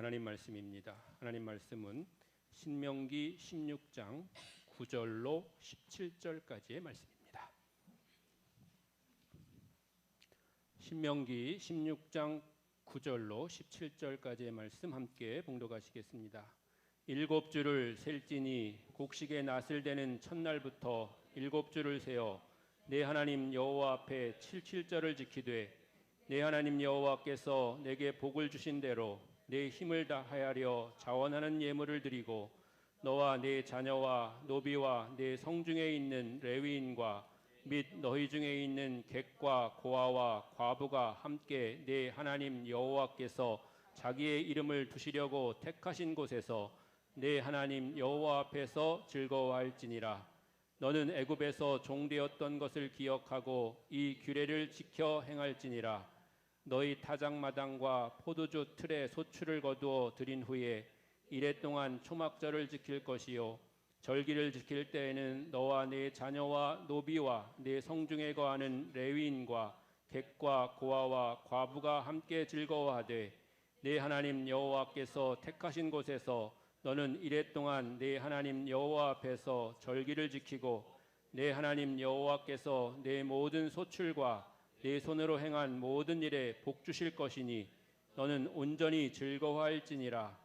하나님 말씀입니다. 하나님 말씀은 신명기 16장 9절로 17절까지의 말씀입니다. 신명기 16장 9절로 17절까지의 말씀 함께 봉독하시겠습니다. 일곱 줄을 셀지니 곡식의 낫을 되는 첫날부터 일곱 줄을 세어 내 하나님 여호와 앞에 칠칠절을 지키되 내 하나님 여호와께서 내게 복을 주신 대로 내 힘을 다하여 자원하는 예물을 드리고 너와 네 자녀와 노비와 네 성중에 있는 레위인과 및 너희 중에 있는 객과 고아와 과부가 함께 내 하나님 여호와께서 자기의 이름을 두시려고 택하신 곳에서 내 하나님 여호와 앞에서 즐거워할지니라. 너는 애굽에서 종되었던 것을 기억하고 이 규례를 지켜 행할지니라 너희 타작마당과 포도주 틀에 소출을 거두어 드린 후에 이래 동안 초막절을 지킬 것이요. 절기를 지킬 때에는 너와 네 자녀와 노비와 네 성중에 거하는 레위인과 객과 고아와 과부가 함께 즐거워하되 내 하나님 여호와께서 택하신 곳에서 너는 이래 동안 내 하나님 여호와 앞에서 절기를 지키고 내 하나님 여호와께서 내 모든 소출과 내 손으로 행한 모든 일에 복 주실 것이니 너는 온전히 즐거워할지니라.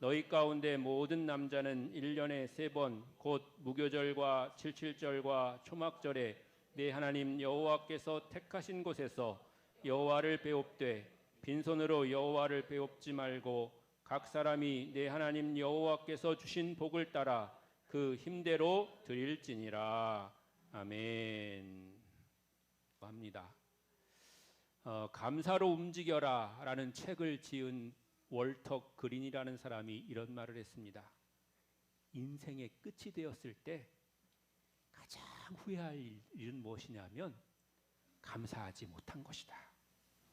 너희 가운데 모든 남자는 일년에 세 번 곧 무교절과 칠칠절과 초막절에 내 하나님 여호와께서 택하신 곳에서 여호와를 배웁되 빈손으로 여호와를 배웁지 말고 각 사람이 내 하나님 여호와께서 주신 복을 따라 그 힘대로 드릴지니라. 아멘. 합니다. 어, 감사로 움직여라라는 책을 지은 월터 그린이라는 사람이 이런 말을 했습니다. 인생의 끝이 되었을 때 가장 후회할 일은 무엇이냐면 감사하지 못한 것이다.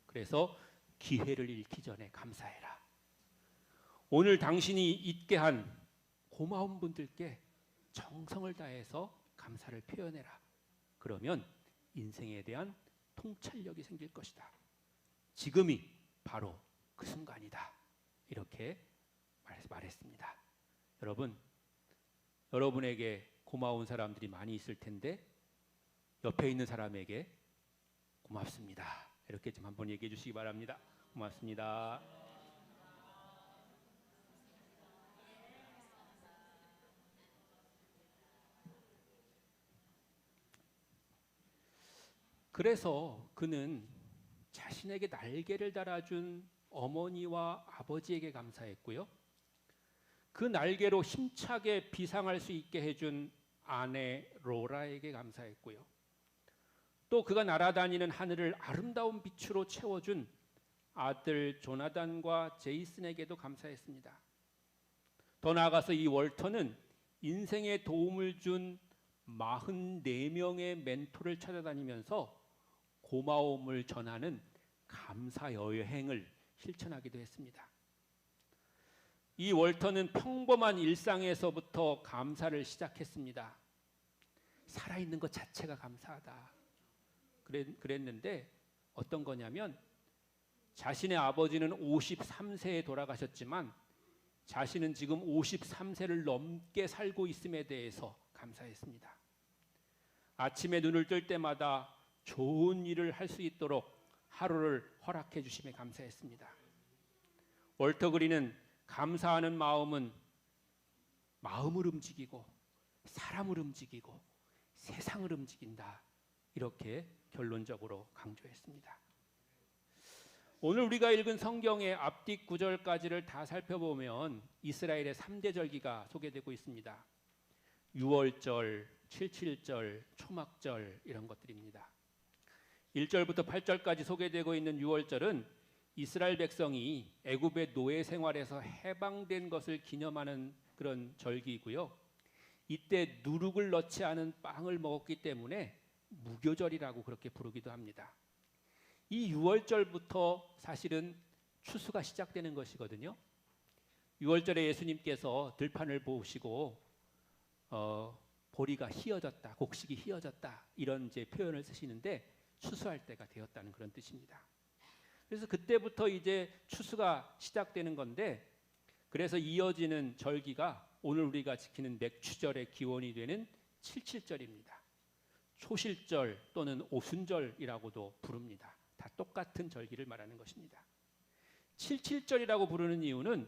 그래서 기회를 잃기 전에 감사해라. 오늘 당신이 있게 한 고마운 분들께 정성을 다해서 감사를 표현해라. 그러면 인생에 대한 통찰력이 생길 것이다. 지금이 바로 그 순간이다. 이렇게 말했습니다. 여러분, 여러분에게 고마운 사람들이 많이 있을 텐데 옆에 있는 사람에게 고맙습니다. 이렇게 좀 한번 얘기해 주시기 바랍니다. 고맙습니다. 그래서 그는 자신에게 날개를 달아준 어머니와 아버지에게 감사했고요. 그 날개로 힘차게 비상할 수 있게 해준 아내 로라에게 감사했고요. 또 그가 날아다니는 하늘을 아름다운 빛으로 채워준 아들 조나단과 제이슨에게도 감사했습니다. 더 나아가서 이 월터는 인생에 도움을 준 44명의 멘토를 찾아다니면서 고마움을 전하는 감사 여행을 실천하기도 했습니다. 이 월터는 평범한 일상에서부터 감사를 시작했습니다. 살아있는 것 자체가 감사하다. 그랬, 는데 어떤 거냐면 자신의 아버지는 53세에 돌아가셨지만 자신은 지금 53세를 넘게 살고 있음에 대해서 감사했습니다. 아침에 눈을 뜰 때마다 좋은 일을 할 수 있도록 하루를 허락해 주심에 감사했습니다. 월터 그리는 감사하는 마음은 마음을 움직이고 사람을 움직이고 세상을 움직인다. 이렇게 결론적으로 강조했습니다. 오늘 우리가 읽은 성경의 앞뒤 구절까지를 다 살펴보면 이스라엘의 3대 절기가 소개되고 있습니다. 6월절, 77절, 초막절 이런 것들입니다. 1절부터 8절까지 소개되고 있는 6월절은 이스라엘 백성이 애굽의 노예 생활에서 해방된 것을 기념하는 그런 절기이고요. 이때 누룩을 넣지 않은 빵을 먹었기 때문에 무교절이라고 그렇게 부르기도 합니다. 이 6월절부터 사실은 추수가 시작되는 것이거든요. 6월절에 예수님께서 들판을 보시고 어, 보리가 휘어졌다, 곡식이 휘어졌다 이런 이제 표현을 쓰시는데 추수할 때가 되었다는 그런 뜻입니다. 그래서 그때부터 이제 추수가 시작되는 건데 그래서 이어지는 절기가 오늘 우리가 지키는 맥추절의 기원이 되는 칠칠절입니다. 초실절 또는 오순절이라고도 부릅니다. 다 똑같은 절기를 말하는 것입니다. 칠칠절이라고 부르는 이유는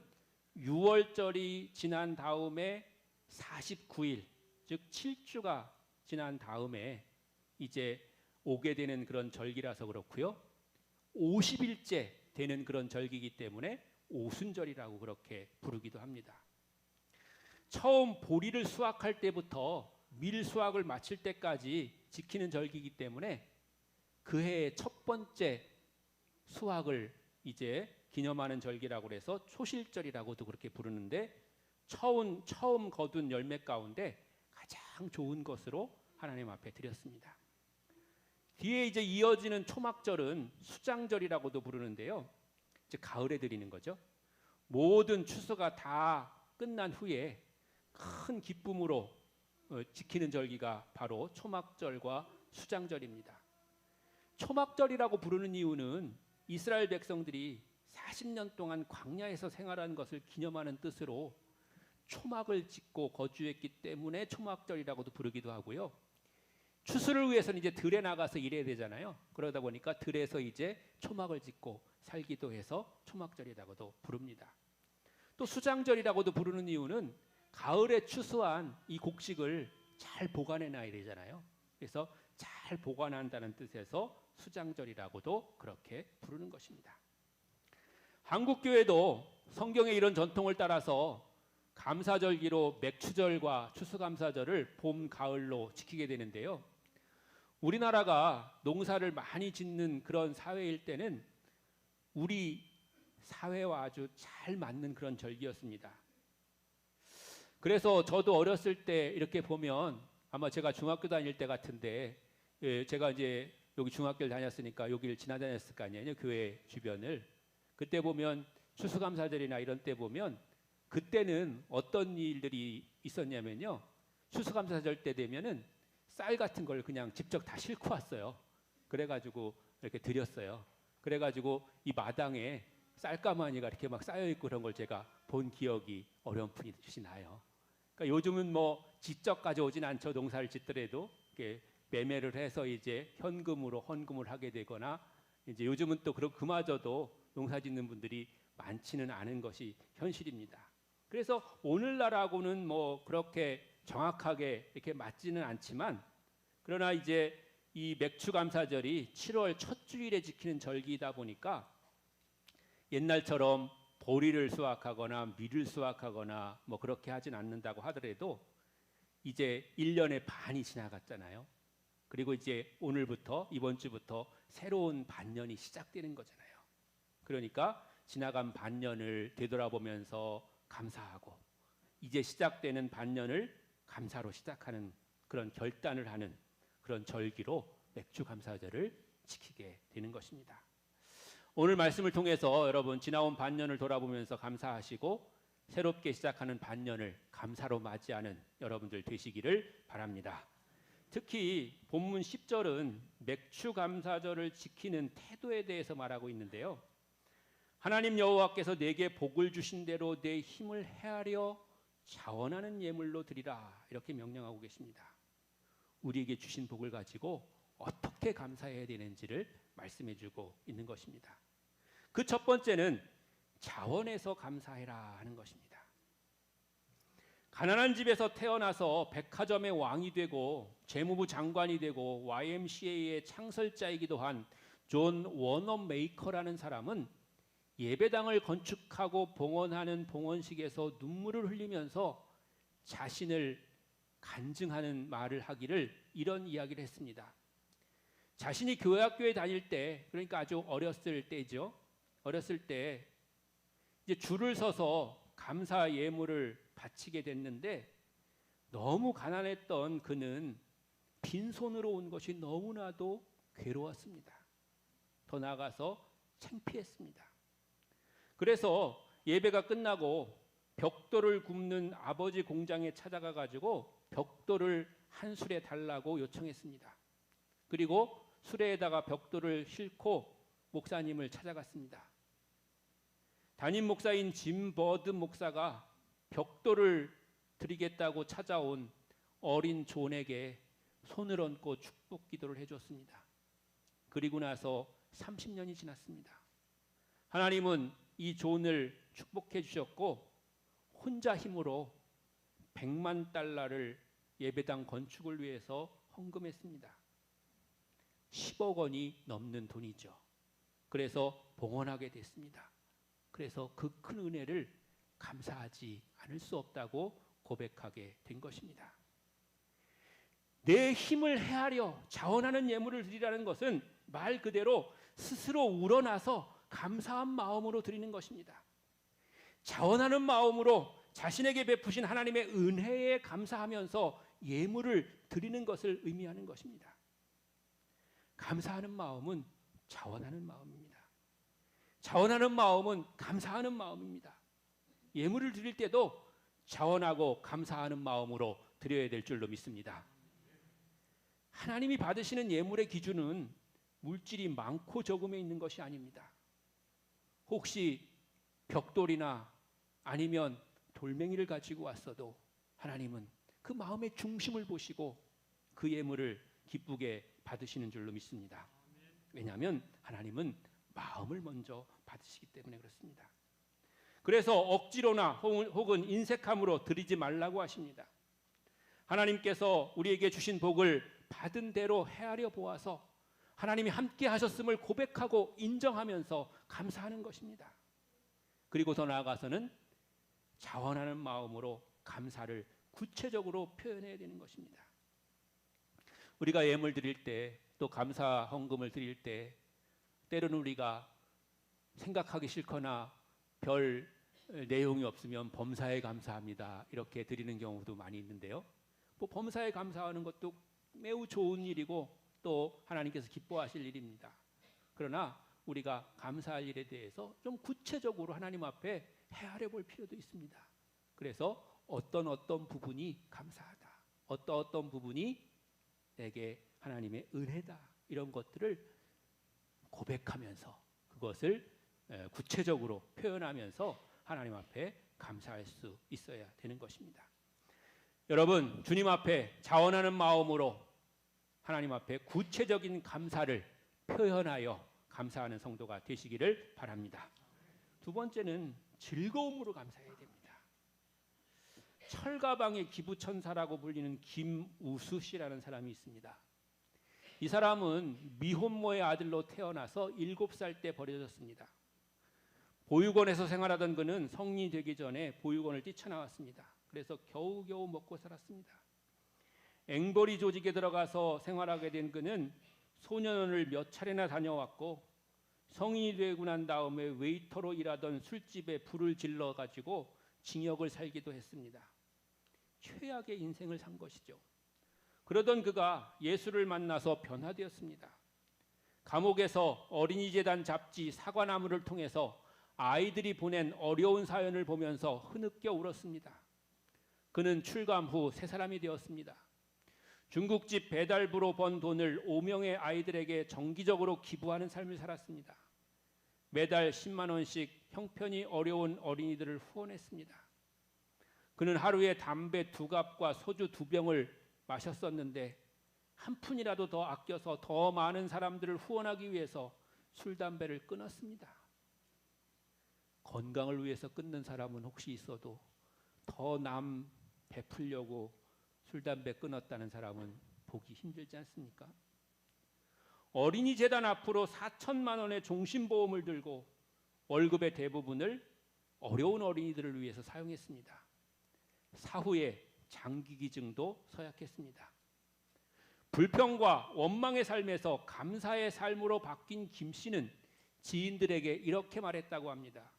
6월절이 지난 다음에 49일, 즉 7주가 지난 다음에 이제 오게 되는 그런 절기라서 그렇고요. 50일째 되는 그런 절기이기 때문에 오순절이라고 그렇게 부르기도 합니다. 처음 보리를 수확할 때부터 밀 수확을 마칠 때까지 지키는 절기이기 때문에 그 해의 첫 번째 수확을 이제 기념하는 절기라고 해서 초실절이라고도 그렇게 부르는데 처음 처음 거둔 열매 가운데 가장 좋은 것으로 하나님 앞에 드렸습니다. 뒤에 이제 이어지는 초막절은 수장절이라고도 부르는데요. 이제 가을에 드리는 거죠. 모든 추수가 다 끝난 후에 큰 기쁨으로 어, 지키는 절기가 바로 초막절과 수장절입니다. 초막절이라고 부르는 이유는 이스라엘 백성들이 40년 동안 광야에서 생활한 것을 기념하는 뜻으로 초막을 짓고 거주했기 때문에 초막절이라고도 부르기도 하고요. 추수를 위해서는 이제 들에 나가서 일해야 되잖아요. 그러다 보니까 들에서 이제 초막을 짓고 살기도 해서 초막절이라고도 부릅니다. 또 수장절이라고도 부르는 이유는 가을에 추수한 이 곡식을 잘 보관해 놔야 되잖아요. 그래서 잘 보관한다는 뜻에서 수장절이라고도 그렇게 부르는 것입니다. 한국 교회도 성경의 이런 전통을 따라서 감사절기로 맥추절과 추수감사절을 봄, 가을로 지키게 되는데요. 우리나라가 농사를 많이 짓는 그런 사회일 때는 우리 사회와 아주 잘 맞는 그런 절기였습니다. 그래서 저도 어렸을 때 이렇게 보면 아마 제가 중학교 다닐 때 같은데 예, 제가 이제 여기 중학교를 다녔으니까 여기를 지나다녔을 거 아니에요 교회 주변을 그때 보면 추수감사절이나 이런 때 보면 그때는 어떤 일들이 있었냐면요 추수감사절 때 되면은 쌀 같은 걸 그냥 직접 다 싣고 왔어요. 그래가지고 이렇게 드렸어요. 그래가지고 이 마당에 쌀가마니가 이렇게 막 쌓여 있고 그런 걸 제가 본 기억이 어렴풋이 나요. 그러니까 요즘은 뭐 직접 가져오진 않죠. 농사를 짓더라도 이렇게 매매를 해서 이제 현금으로 헌금을 하게 되거나 이제 요즘은 또 그런 그마저도 농사 짓는 분들이 많지는 않은 것이 현실입니다. 그래서 오늘날하고는 뭐 그렇게 정확하게 이렇게 맞지는 않지만 그러나 이제 이 맥추 감사절이 7월 첫 주일에 지키는 절기이다 보니까 옛날처럼 보리를 수확하거나 밀을 수확하거나 뭐 그렇게 하진 않는다고 하더라도 이제 1년의 반이 지나갔잖아요. 그리고 이제 오늘부터 이번 주부터 새로운 반년이 시작되는 거잖아요. 그러니까 지나간 반년을 되돌아보면서 감사하고 이제 시작되는 반년을 감사로 시작하는 그런 결단을 하는 그런 절기로 맥주 감사절을 지키게 되는 것입니다. 오늘 말씀을 통해서 여러분 지나온 반년을 돌아보면서 감사하시고 새롭게 시작하는 반년을 감사로 맞이하는 여러분들 되시기를 바랍니다. 특히 본문 10절은 맥주 감사절을 지키는 태도에 대해서 말하고 있는데요. 하나님 여호와께서 내게 복을 주신 대로 내 힘을 헤아려 자원하는 예물로 드리라 이렇게 명령하고 계십니다. 우리에게 주신 복을 가지고 어떻게 감사해야 되는지를 말씀해 주고 있는 것입니다. 그 첫 번째는 자원에서 감사해라 하는 것입니다. 가난한 집에서 태어나서 백화점의 왕이 되고 재무부 장관이 되고 YMCA의 창설자이기도 한 존 워너 메이커라는 사람은 예배당을 건축하고 봉헌하는 봉헌식에서 눈물을 흘리면서 자신을 간증하는 말을 하기를 이런 이야기를 했습니다. 자신이 교회 학교에 다닐 때 그러니까 아주 어렸을 때죠. 어렸을 때 이제 줄을 서서 감사 예물을 바치게 됐는데 너무 가난했던 그는 빈손으로 온 것이 너무나도 괴로웠습니다. 더 나아가서 창피했습니다. 그래서 예배가 끝나고 벽돌을 굽는 아버지 공장에 찾아가 가지고 벽돌을 한 수레 달라고 요청했습니다. 그리고 수레에다가 벽돌을 싣고 목사님을 찾아갔습니다. 담임 목사인 짐 버드 목사가 벽돌을 드리겠다고 찾아온 어린 존에게 손을 얹고 축복 기도를 해줬습니다. 그리고 나서 30년이 지났습니다. 하나님은 이 존을 축복해 주셨고 혼자 힘으로 100만 달러를 예배당 건축을 위해서 헌금했습니다. 10억 원이 넘는 돈이죠. 그래서 봉헌하게 됐습니다. 그래서 그 큰 은혜를 감사하지 않을 수 없다고 고백하게 된 것입니다. 내 힘을 헤아려 자원하는 예물을 드리라는 것은 말 그대로 스스로 우러나서 감사한 마음으로 드리는 것입니다. 자원하는 마음으로 자신에게 베푸신 하나님의 은혜에 감사하면서 예물을 드리는 것을 의미하는 것입니다. 감사하는 마음은 자원하는 마음입니다. 자원하는 마음은 감사하는 마음입니다. 예물을 드릴 때도 자원하고 감사하는 마음으로 드려야 될 줄로 믿습니다. 하나님이 받으시는 예물의 기준은 물질이 많고 적음에 있는 것이 아닙니다. 혹시 벽돌이나 아니면 돌멩이를 가지고 왔어도 하나님은 그 마음의 중심을 보시고 그 예물을 기쁘게 받으시는 줄로 믿습니다. 왜냐하면 하나님은 마음을 먼저 받으시기 때문에 그렇습니다. 그래서 억지로나 혹은 인색함으로 드리지 말라고 하십니다. 하나님께서 우리에게 주신 복을 받은 대로 헤아려 보아서 하나님이 함께 하셨음을 고백하고 인정하면서 감사하는 것입니다. 그리고 더 나아가서는 자원하는 마음으로 감사를 구체적으로 표현해야 되는 것입니다. 우리가 예물 드릴 때 또 감사 헌금을 드릴 때 때로는 우리가 생각하기 싫거나 별 내용이 없으면 범사에 감사합니다. 이렇게 드리는 경우도 많이 있는데요. 뭐 범사에 감사하는 것도 매우 좋은 일이고 또 하나님께서 기뻐하실 일입니다. 그러나 우리가 감사할 일에 대해서 좀 구체적으로 하나님 앞에 헤아려 볼 필요도 있습니다. 그래서 어떤 어떤 부분이 감사하다. 어떤 어떤 부분이 내게 하나님의 은혜다. 이런 것들을 고백하면서 그것을 구체적으로 표현하면서 하나님 앞에 감사할 수 있어야 되는 것입니다. 여러분, 주님 앞에 자원하는 마음으로 하나님 앞에 구체적인 감사를 표현하여 감사하는 성도가 되시기를 바랍니다. 두 번째는 즐거움으로 감사해야 됩니다. 철가방의 기부천사라고 불리는 김우수 씨라는 사람이 있습니다. 이 사람은 미혼모의 아들로 태어나서 7살 때 버려졌습니다. 보육원에서 생활하던 그는 성인이 되기 전에 보육원을 뛰쳐나왔습니다. 그래서 겨우겨우 먹고 살았습니다. 앵벌이 조직에 들어가서 생활하게 된 그는 소년원을 몇 차례나 다녀왔고 성인이 되고 난 다음에 웨이터로 일하던 술집에 불을 질러 가지고 징역을 살기도 했습니다. 최악의 인생을 산 것이죠. 그러던 그가 예수를 만나서 변화되었습니다. 감옥에서 어린이 재단 잡지 사과나무를 통해서 아이들이 보낸 어려운 사연을 보면서 흐느껴 울었습니다. 그는 출감 후 새 사람이 되었습니다. 중국집 배달부로 번 돈을 5명의 아이들에게 정기적으로 기부하는 삶을 살았습니다. 매달 10만 원씩 형편이 어려운 어린이들을 후원했습니다. 그는 하루에 담배 두 갑과 소주 두 병을 마셨었는데 한 푼이라도 더 아껴서 더 많은 사람들을 후원하기 위해서 술 담배를 끊었습니다. 건강을 위해서 끊는 사람은 혹시 있어도 더 남 베풀려고 술 담배 끊었다는 사람은 보기 힘들지 않습니까? 어린이 재단 앞으로 4천만 원의 종신보험을 들고 월급의 대부분을 어려운 어린이들을 위해서 사용했습니다. 사후에 장기 기증도 서약했습니다. 불평과 원망의 삶에서 감사의 삶으로 바뀐 김 씨는 지인들에게 이렇게 말했다고 합니다.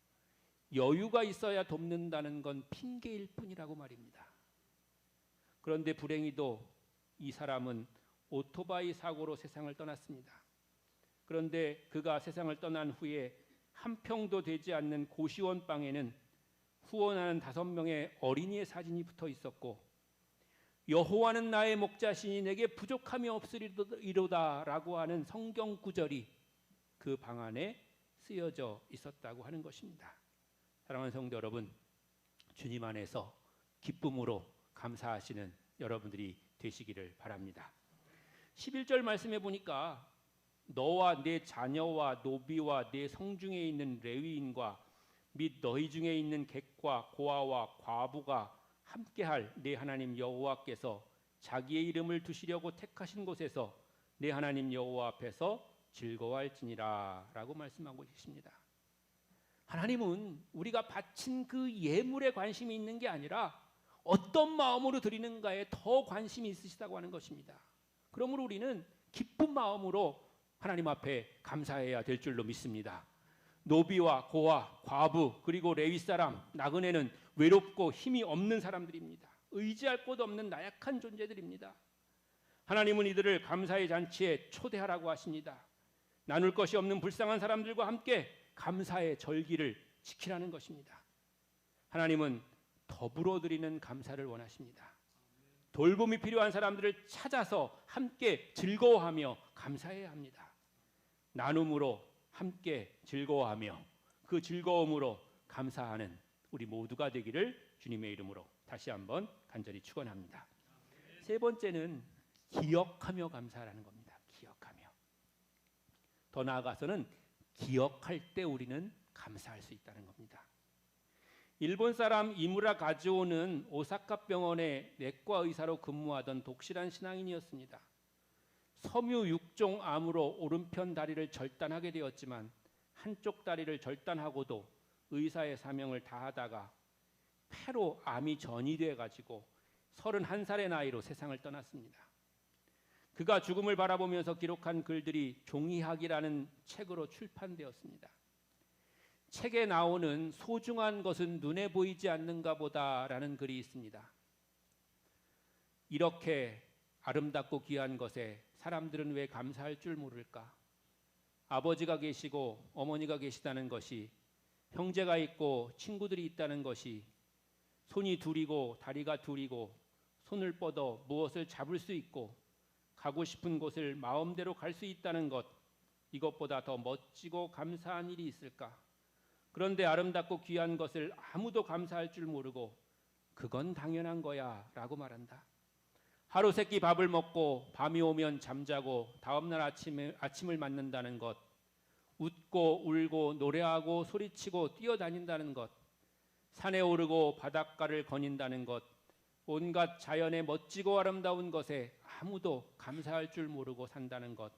여유가 있어야 돕는다는 건 핑계일 뿐이라고 말입니다. 그런데 불행히도 이 사람은 오토바이 사고로 세상을 떠났습니다. 그런데 그가 세상을 떠난 후에 한 평도 되지 않는 고시원 방에는 후원하는 다섯 명의 어린이의 사진이 붙어 있었고 여호와는 나의 목자시니 내게 부족함이 없으리로다라고 하는 성경 구절이 그 방 안에 쓰여져 있었다고 하는 것입니다. 사랑하는 성도 여러분, 주님 안에서 기쁨으로 감사하시는 여러분들이 되시기를 바랍니다. 11절 말씀해 보니까 너와 내 자녀와 노비와 내 성중에 있는 레위인과 및 너희 중에 있는 객과 고아와 과부가 함께할 내 하나님 여호와께서 자기의 이름을 두시려고 택하신 곳에서 내 하나님 여호와 앞에서 즐거워할지니라라고 말씀하고 계십니다. 하나님은 우리가 바친 그 예물에 관심이 있는 게 아니라 어떤 마음으로 드리는가에 더 관심이 있으시다고 하는 것입니다. 그러므로 우리는 기쁜 마음으로 하나님 앞에 감사해야 될 줄로 믿습니다. 노비와 고아, 과부, 그리고 레위 사람, 나그네는 외롭고 힘이 없는 사람들입니다. 의지할 곳 없는 나약한 존재들입니다. 하나님은 이들을 감사의 잔치에 초대하라고 하십니다. 나눌 것이 없는 불쌍한 사람들과 함께 감사의 절기를 지키라는 것입니다. 하나님은 더불어 드리는 감사를 원하십니다. 돌봄이 필요한 사람들을 찾아서 함께 즐거워하며 감사해야 합니다. 나눔으로 함께 즐거워하며 그 즐거움으로 감사하는 우리 모두가 되기를 주님의 이름으로 다시 한번 간절히 축원합니다. 세 번째는 기억하며 감사라는 겁니다. 기억하며. 더 나아가서는 기억할 때 우리는 감사할 수 있다는 겁니다. 일본 사람 이무라 가즈오는 오사카 병원의 내과 의사로 근무하던 독실한 신앙인이었습니다. 섬유 6종 암으로 오른편 다리를 절단하게 되었지만 한쪽 다리를 절단하고도 의사의 사명을 다하다가 폐로 암이 전이돼 가지고 31살의 나이로 세상을 떠났습니다. 그가 죽음을 바라보면서 기록한 글들이 종이학이라는 책으로 출판되었습니다. 책에 나오는 소중한 것은 눈에 보이지 않는가 보다라는 글이 있습니다. 이렇게 아름답고 귀한 것에 사람들은 왜 감사할 줄 모를까? 아버지가 계시고 어머니가 계시다는 것이 형제가 있고 친구들이 있다는 것이 손이 둘이고 다리가 둘이고 손을 뻗어 무엇을 잡을 수 있고 가고 싶은 곳을 마음대로 갈 수 있다는 것 이것보다 더 멋지고 감사한 일이 있을까? 그런데 아름답고 귀한 것을 아무도 감사할 줄 모르고 그건 당연한 거야 라고 말한다. 하루 세 끼 밥을 먹고 밤이 오면 잠자고 다음 날 아침에 아침을 맞는다는 것. 웃고 울고 노래하고 소리치고 뛰어다닌다는 것. 산에 오르고 바닷가를 거닌다는 것. 온갖 자연의 멋지고 아름다운 것에 아무도 감사할 줄 모르고 산다는 것.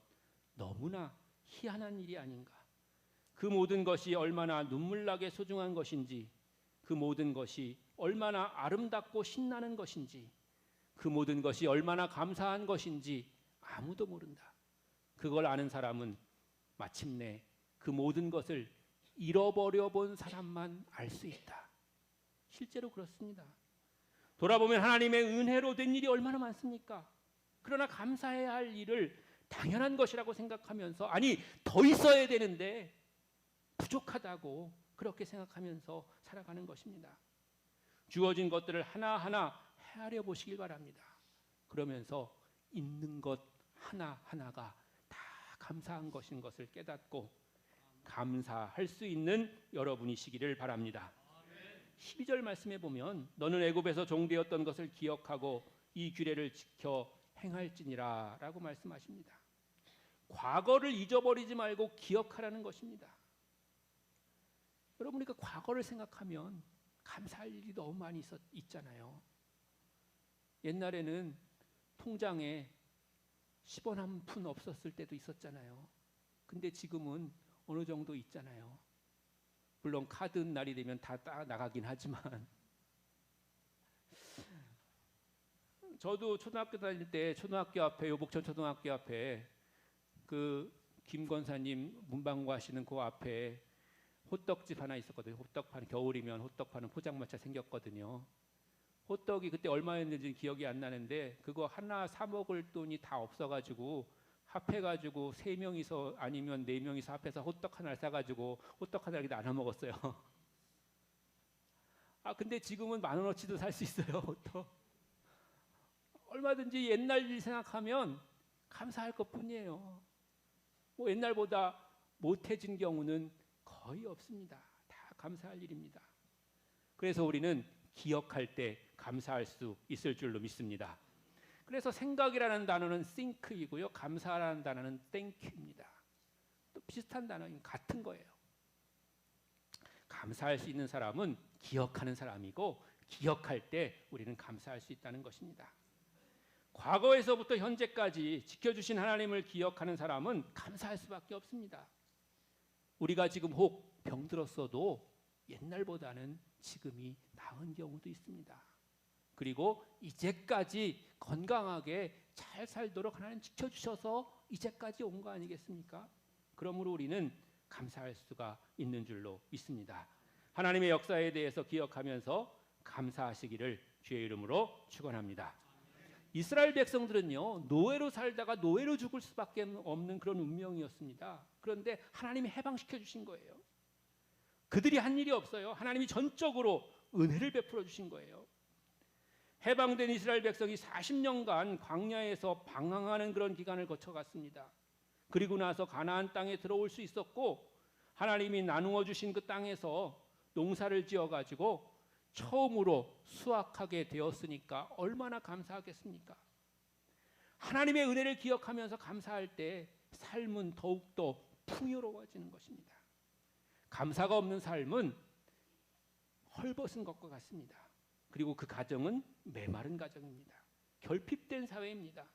너무나 희한한 일이 아닌가. 그 모든 것이 얼마나 눈물나게 소중한 것인지, 그 모든 것이 얼마나 아름답고 신나는 것인지, 그 모든 것이 얼마나 감사한 것인지 아무도 모른다. 그걸 아는 사람은 마침내 그 모든 것을 잃어버려 본 사람만 알 수 있다. 실제로 그렇습니다. 돌아보면 하나님의 은혜로 된 일이 얼마나 많습니까? 그러나 감사해야 할 일을 당연한 것이라고 생각하면서 아니 더 있어야 되는데 부족하다고 그렇게 생각하면서 살아가는 것입니다. 주어진 것들을 하나하나 헤아려 보시길 바랍니다. 그러면서 있는 것 하나하나가 다 감사한 것인 것을 깨닫고 감사할 수 있는 여러분이시기를 바랍니다. 12절 말씀에 보면 너는 애굽에서 종되었던 것을 기억하고 이 규례를 지켜 행할지니라라고 말씀하십니다. 과거를 잊어버리지 말고 기억하라는 것입니다. 여러분 우리가 과거를 생각하면 감사할 일이 너무 많이 있었, 있잖아요. 옛날에는 통장에 10원 한 푼 없었을 때도 있었잖아요. 근데 지금은 어느 정도 있잖아요. 물론 카드 날이 되면 다 나가긴 하지만 저도 초등학교 다닐 때 초등학교 앞에 요복천 초등학교 앞에 그 김 권사님 문방구 하시는 그 앞에 호떡집 하나 있었거든요. 호떡 파는 겨울이면 호떡 파는 포장마차 생겼거든요. 호떡이 그때 얼마였는지 기억이 안 나는데 그거 하나 사 먹을 돈이 다 없어가지고 합해가지고 세 명이서 아니면 네 명이서 합해서 호떡 하나를 사가지고 호떡 하나를 나눠 먹었어요. 아 근데 지금은 만 원어치도 살 수 있어요 호떡. 얼마든지 옛날 일 생각하면 감사할 것뿐이에요. 뭐 옛날보다 못해진 경우는 거의 없습니다. 다 감사할 일입니다. 그래서 우리는 기억할 때 감사할 수 있을 줄로 믿습니다. 그래서 생각이라는 단어는 think이고요. 감사라는 단어는 thank입니다. 또 비슷한 단어인 같은 거예요. 감사할 수 있는 사람은 기억하는 사람이고 기억할 때 우리는 감사할 수 있다는 것입니다. 과거에서부터 현재까지 지켜주신 하나님을 기억하는 사람은 감사할 수밖에 없습니다. 우리가 지금 혹 병들었어도 옛날보다는 지금이 나은 경우도 있습니다. 그리고 이제까지 건강하게 잘 살도록 하나님 지켜주셔서 이제까지 온 거 아니겠습니까? 그러므로 우리는 감사할 수가 있는 줄로 믿습니다. 하나님의 역사에 대해서 기억하면서 감사하시기를 주의 이름으로 축원합니다. 이스라엘 백성들은요 노예로 살다가 노예로 죽을 수밖에 없는 그런 운명이었습니다. 그런데 하나님이 해방시켜 주신 거예요. 그들이 한 일이 없어요. 하나님이 전적으로 은혜를 베풀어 주신 거예요. 해방된 이스라엘 백성이 40년간 광야에서 방황하는 그런 기간을 거쳐갔습니다. 그리고 나서 가나안 땅에 들어올 수 있었고 하나님이 나누어 주신 그 땅에서 농사를 지어 가지고 처음으로 수확하게 되었으니까 얼마나 감사하겠습니까? 하나님의 은혜를 기억하면서 감사할 때 삶은 더욱더 풍요로워지는 것입니다. 감사가 없는 삶은 헐벗은 것과 같습니다. 그리고 그 가정은 메마른 가정입니다. 결핍된 사회입니다.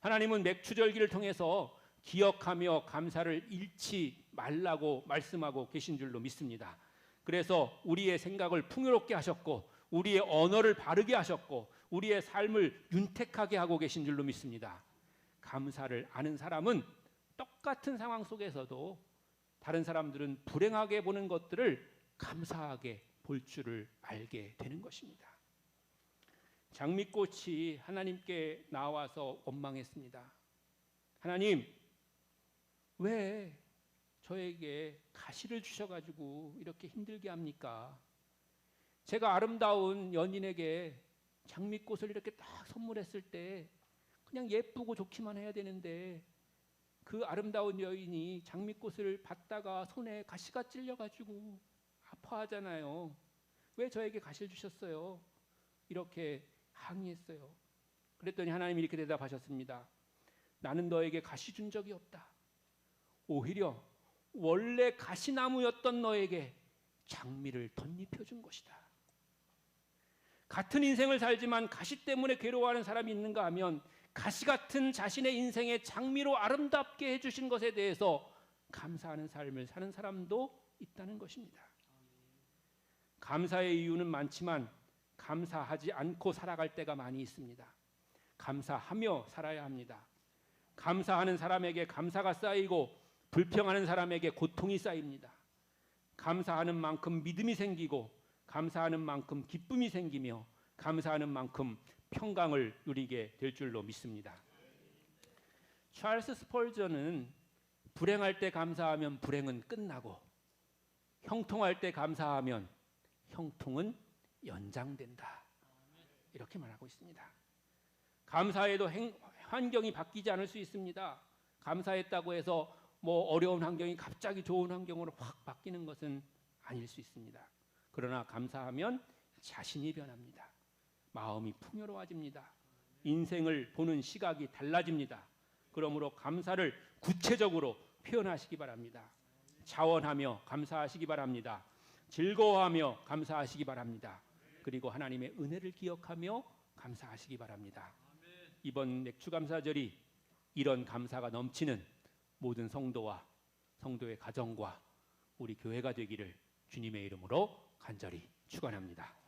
하나님은 맥추절기를 통해서 기억하며 감사를 잃지 말라고 말씀하고 계신 줄로 믿습니다. 그래서 우리의 생각을 풍요롭게 하셨고 우리의 언어를 바르게 하셨고 우리의 삶을 윤택하게 하고 계신 줄로 믿습니다. 감사를 아는 사람은 똑같은 상황 속에서도 다른 사람들은 불행하게 보는 것들을 감사하게 볼 줄을 알게 되는 것입니다. 장미꽃이 하나님께 나와서 원망했습니다. 하나님, 왜 저에게 가시를 주셔가지고 이렇게 힘들게 합니까? 제가 아름다운 연인에게 장미꽃을 이렇게 딱 선물했을 때 그냥 예쁘고 좋기만 해야 되는데 그 아름다운 여인이 장미꽃을 받다가 손에 가시가 찔려가지고 아파하잖아요. 왜 저에게 가시를 주셨어요? 이렇게 항의했어요. 그랬더니 하나님이 이렇게 대답하셨습니다. 나는 너에게 가시 준 적이 없다. 오히려 원래 가시나무였던 너에게 장미를 덧입혀 준 것이다. 같은 인생을 살지만 가시 때문에 괴로워하는 사람이 있는가 하면 가시 같은 자신의 인생의 장미로 아름답게 해주신 것에 대해서 감사하는 삶을 사는 사람도 있다는 것입니다. 감사의 이유는 많지만 감사하지 않고 살아갈 때가 많이 있습니다. 감사하며 살아야 합니다. 감사하는 사람에게 감사가 쌓이고 불평하는 사람에게 고통이 쌓입니다. 감사하는 만큼 믿음이 생기고 감사하는 만큼 기쁨이 생기며 감사하는 만큼 평강을 누리게 될 줄로 믿습니다. 찰스 스펄전은 불행할 때 감사하면 불행은 끝나고 형통할 때 감사하면 형통은 연장된다. 이렇게 말하고 있습니다. 감사해도 행, 환경이 바뀌지 않을 수 있습니다. 감사했다고 해서 뭐 어려운 환경이 갑자기 좋은 환경으로 확 바뀌는 것은 아닐 수 있습니다. 그러나 감사하면 자신이 변합니다. 마음이 풍요로워집니다. 인생을 보는 시각이 달라집니다. 그러므로 감사를 구체적으로 표현하시기 바랍니다. 자원하며 감사하시기 바랍니다. 즐거워하며 감사하시기 바랍니다. 그리고 하나님의 은혜를 기억하며 감사하시기 바랍니다. 이번 맥주 감사절이 이런 감사가 넘치는 모든 성도와 성도의 가정과 우리 교회가 되기를 주님의 이름으로 간절히 축원합니다.